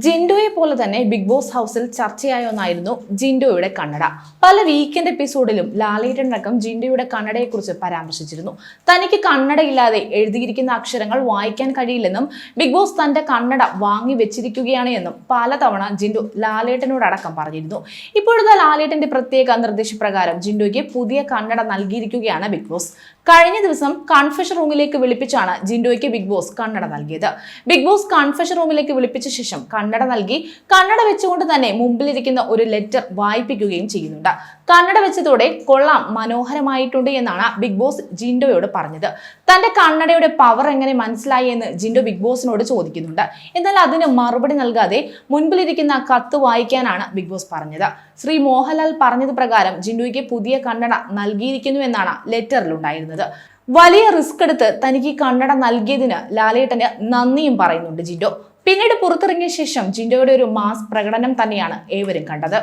ജിൻഡോയെ പോലെ തന്നെ big boss ഹൗസിൽ ചർച്ചയായ ഒന്നായിരുന്നു ജിൻഡോയുടെ കണ്ണട. പല വീക്കെൻഡ് എപ്പിസോഡിലും ലാലേട്ടൻ ലാലേട്ടനടക്കം ജിൻഡോയുടെ കണ്ണടയെക്കുറിച്ച് പരാമർശിച്ചിരുന്നു. തനിക്ക് കണ്ണടയില്ലാതെ എഴുതിയിരിക്കുന്ന അക്ഷരങ്ങൾ വായിക്കാൻ കഴിയില്ലെന്നും ബിഗ് ബോസ് തന്റെ കണ്ണട വാങ്ങി വെച്ചിരിക്കുകയാണ് എന്നും പലതവണ ജിൻഡോ ലാലേട്ടനോടടക്കം പറഞ്ഞിരുന്നു. ഇപ്പോഴത്തെ ലാലേട്ടന്റെ പ്രത്യേക നിർദ്ദേശപ്രകാരം ജിൻഡോയ്ക്ക് പുതിയ കണ്ണട നൽകിയിരിക്കുകയാണ് ബിഗ് ബോസ്. കഴിഞ്ഞ ദിവസം കൺഫഷൻ റൂമിലേക്ക് വിളിപ്പിച്ചാണ് ജിൻഡോയ്ക്ക് ബിഗ് ബോസ് കണ്ണട നൽകിയത്. ബിഗ് ബോസ് കൺഫഷൻ റൂമിലേക്ക് വിളിപ്പിച്ച ശേഷം കണ്ണട നൽകി കണ്ണട വെച്ചുകൊണ്ട് തന്നെ മുമ്പിലിരിക്കുന്ന ഒരു ലെറ്റർ വായിപ്പിക്കുകയും ചെയ്യുന്നുണ്ട്. കണ്ണട വെച്ചതോടെ കൊള്ളാം മനോഹരമായിട്ടുണ്ട് എന്നാണ് ബിഗ് ബോസ് ജിൻഡോയോട് പറഞ്ഞത്. തന്റെ കണ്ണടയുടെ പവർ എങ്ങനെ മനസ്സിലായി എന്ന് ജിൻഡോ ബിഗ് ബോസിനോട് ചോദിക്കുന്നുണ്ട്. എന്നാൽ അതിന് മറുപടി നൽകാതെ മുൻപിലിരിക്കുന്ന കത്ത് വായിക്കാനാണ് ബിഗ് ബോസ് പറഞ്ഞത്. ശ്രീ മോഹൻലാൽ പറഞ്ഞത് പ്രകാരം ജിൻഡോയ്ക്ക് പുതിയ കണ്ണട നൽകിയിരിക്കുന്നു എന്നാണ് ലെറ്ററിൽ ഉണ്ടായിരുന്നത് വലിയ റിസ്ക് എടുത്ത് തനിക്ക് കണ്ണട നൽകിയതിന് ലാലേട്ടന് നന്ദിയും പറയുന്നുണ്ട് ജിൻഡോ. പിന്നീട് പുറത്തിറങ്ങിയ ശേഷം ജിൻഡോയുടെ ഒരു മാസ് പ്രകടനം തന്നെയാണ് ഏവരും കണ്ടത്.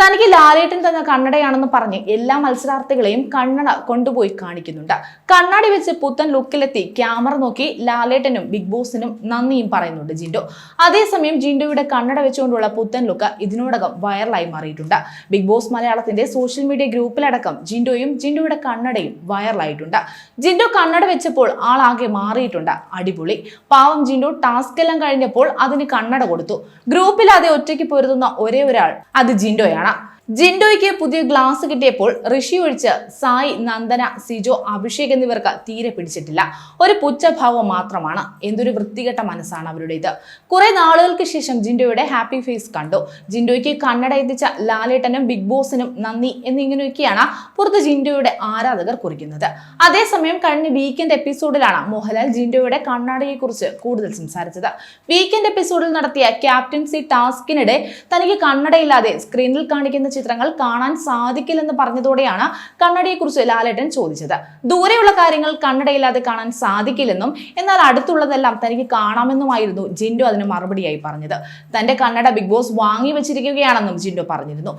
തനിക്ക് ലാലേട്ടൻ തന്ന കണ്ണടയാണെന്ന് പറഞ്ഞ് എല്ലാ മത്സരാർത്ഥികളെയും കണ്ണട കൊണ്ടുപോയി കാണിക്കുന്നുണ്ട്. കണ്ണാടി വെച്ച് പുത്തൻ ലുക്കിലെത്തി ക്യാമറ നോക്കി ലാലേട്ടനും ബിഗ് ബോസിനും നന്ദിയും പറയുന്നുണ്ട് ജിൻഡോ. അതേസമയം ജിൻഡോയുടെ കണ്ണട വെച്ചുകൊണ്ടുള്ള പുത്തൻ ലുക്ക് ഇതിനോടകം വൈറലായി മാറിയിട്ടുണ്ട്. ബിഗ് ബോസ് മലയാളത്തിന്റെ സോഷ്യൽ മീഡിയ ഗ്രൂപ്പിലടക്കം ജിൻഡോയും ജിൻഡോയുടെ കണ്ണടയും വൈറലായിട്ടുണ്ട് ജിൻഡോ കണ്ണട വെച്ചപ്പോൾ ആളാകെ മാറിയിട്ടുണ്ട്. അടിപൊളി. പാവം ജിൻഡോ ടാസ്ക് എല്ലാം കഴിഞ്ഞപ്പോൾ അതിന് കണ്ണട കൊടുത്തു. ഗ്രൂപ്പിൽ ഗ്രൂപ്പിലാതെ ഒറ്റയ്ക്ക് പൊരുതുന്ന ഒരേ ഒരാൾ അത് ജിൻഡോയാണ്. será? ജിൻഡോയ്ക്ക് പുതിയ ഗ്ലാസ് കിട്ടിയപ്പോൾ ഋഷി ഒഴിച്ച് സായി നന്ദന സിജോ അഭിഷേക് എന്നിവർക്ക് തീരെ പിടിച്ചിട്ടില്ല. ഒരു പുച്ഛഭാവം മാത്രമാണ്. എന്തൊരു വൃത്തികെട്ട മനസ്സാണ് അവരുടേത്. കുറെ നാളുകൾക്ക് ശേഷം ജിൻഡോയുടെ ഹാപ്പി ഫേസ് കണ്ടു. ജിൻഡോയ്ക്ക് കണ്ണട എത്തിച്ച ലാലേട്ടനും ബിഗ് ബോസിനും നന്ദി എന്നിങ്ങനെയൊക്കെയാണ് പുറത്ത് ജിൻഡോയുടെ ആരാധകർ കുറിക്കുന്നത്. അതേസമയം കഴിഞ്ഞ വീക്കെൻഡ് എപ്പിസോഡിലാണ് മോഹൻലാൽ ജിൻഡോയുടെ കണ്ണടയെക്കുറിച്ച് കൂടുതൽ സംസാരിച്ചത്. വീക്കെൻഡ് എപ്പിസോഡിൽ നടത്തിയ ക്യാപ്റ്റൻസി ടാസ്കിനിടെ തനിക്ക് കണ്ണടയില്ലാതെ സ്ക്രീനിൽ കാണിക്കുന്ന ചിത്രങ്ങൾ കാണാൻ സാധിക്കില്ലെന്ന് പറഞ്ഞതോടെയാണ് കണ്ണടയെക്കുറിച്ച് ലാലേട്ടൻ ചോദിച്ചത്. ദൂരെയുള്ള കാര്യങ്ങൾ കണ്ണടയില്ലാതെ കാണാൻ സാധിക്കില്ലെന്നും എന്നാൽ അടുത്തുള്ളതെല്ലാം തനിക്ക് കാണാമെന്നുമായിരുന്നു ജിൻഡോ അതിന് മറുപടിയായി പറഞ്ഞത്. തന്റെ കണ്ണട ബിഗ് ബോസ് വാങ്ങി വെച്ചിരിക്കുകയാണെന്നും ജിൻഡോ പറഞ്ഞിരുന്നു.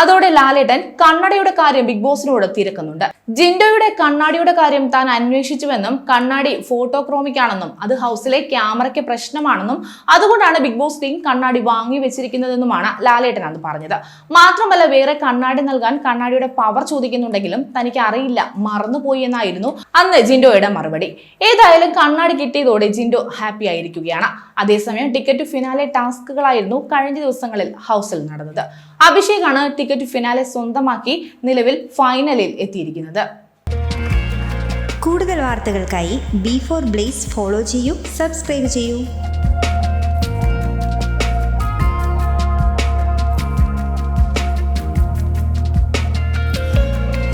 അതോടെ ലാലേട്ടൻ കണ്ണാടിയുടെ കാര്യം ബിഗ് ബോസിനോട് തിരക്കുന്നുണ്ട്. ജിൻഡോയുടെ കണ്ണാടിയുടെ കാര്യം താൻ അന്വേഷിച്ചുവെന്നും കണ്ണാടി ഫോട്ടോക്രോമിക് ആണെന്നും അത് ഹൗസിലെ ക്യാമറയ്ക്ക് പ്രശ്നമാണെന്നും അതുകൊണ്ടാണ് ബിഗ് ബോസ് ടീം കണ്ണാടി വാങ്ങി വെച്ചിരിക്കുന്നതെന്നുമാണ് ലാലേട്ടൻ അന്ന് പറഞ്ഞത്. മാത്രമല്ല വേറെ കണ്ണാടി നൽകാൻ കണ്ണാടിയുടെ പവർ ചോദിക്കുന്നുണ്ടെങ്കിലും തനിക്ക് അറിയില്ല മറന്നുപോയി എന്നായിരുന്നു അന്ന് ജിൻഡോയുടെ മറുപടി. ഏതായാലും കണ്ണാടി കിട്ടിയതോടെ ജിൻഡോ ഹാപ്പി ആയിരിക്കുകയാണ്. അതേസമയം ടിക്കറ്റ് ഫിനാലെ ടാസ്കുകളായിരുന്നു കഴിഞ്ഞ ദിവസങ്ങളിൽ ഹൗസിൽ നടന്നത്. അഭിഷേകാണ് ടിക്കറ്റ് ഫിനാലെ സ്വന്തമാക്കി നിലവിൽ ഫൈനലിൽ എത്തിയിരിക്കുന്നത്. കൂടുതൽ വാർത്തകൾക്കായി ബി ഫോർ ബ്ലേസ് ഫോളോ ചെയ്യൂ സബ്സ്ക്രൈബ് ചെയ്യൂ.